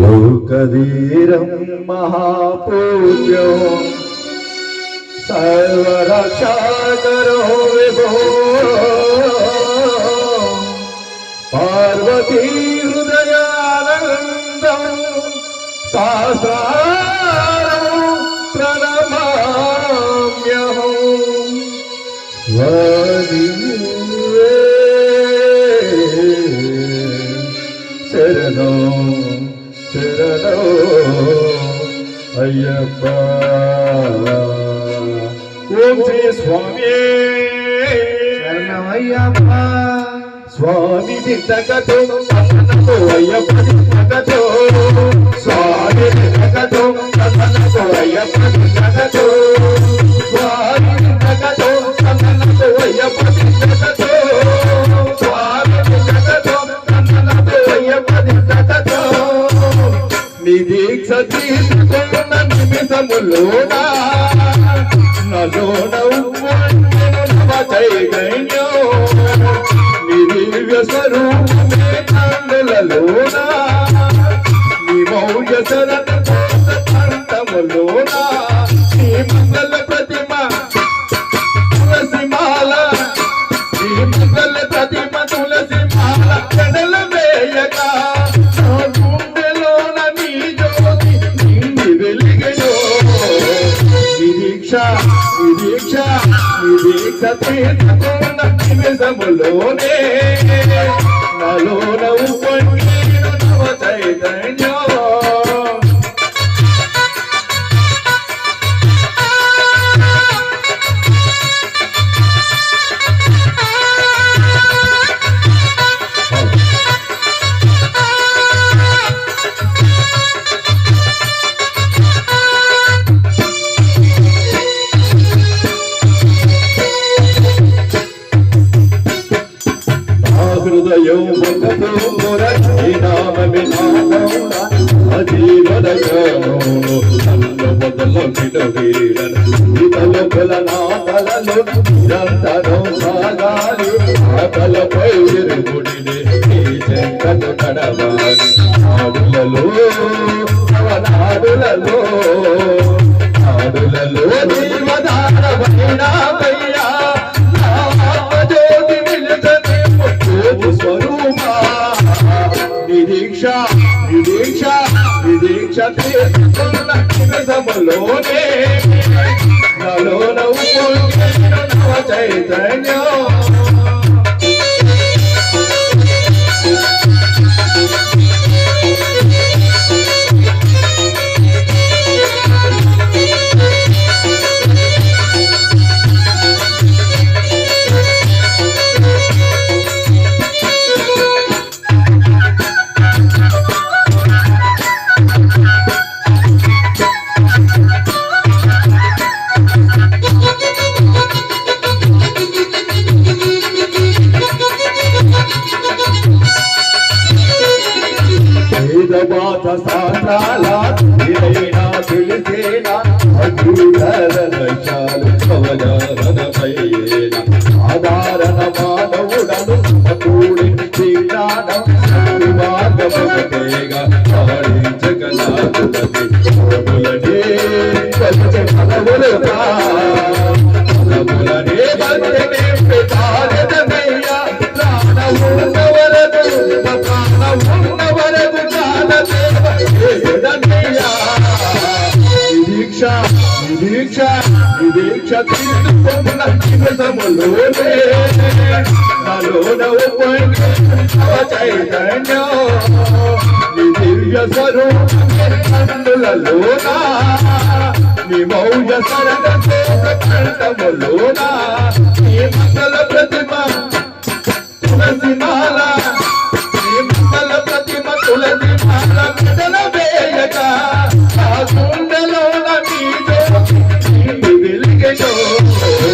લોકધીરમ મહાપૂજ્યો સર્વરક્ષા કરો વિભો પાર્વતી હૃદયાનંદમ શાસ્ત્રા అయ్యప్ప. ఓం శ్రీ స్వామి. శరణమయ్యప్ప. స్వామి సన్నతో అయ్యప్ప దీక్ష తీసుకున్న నిమిషములోనా నలోన ఉప్పొంగిన నీ దివ్య స్వరూపమే కందులలోనా నీ మౌర్య శరణ నిరీక్ష తీర్చుకున్న నిమిషములోనే నలోన ఉపన్యను చైతన్యం మొరచి నామమి నన్ను బదలమిన వీరన ఇతలొకల నా నిరంతరం సాగాలి. ఆకలపై విరుగుడిని చెంతను నాడులలో నాడులలో చైతన్యం. వేదవాత శాస్త్రాల ఇదైనా తెలిసేనా అగ్నిధరచాలు కవచారణ సాధారణ మానవుడను పదములనే పదములనే దీక్ష దీక్ష తీసుకున్న జీవితములోనే నాలోన చైతన్యం నీ దివ్య స్వరూపందులలోనా నీ మౌర్య ప్రతిమ తులసి మాల ప్రతిమ తులసి మాల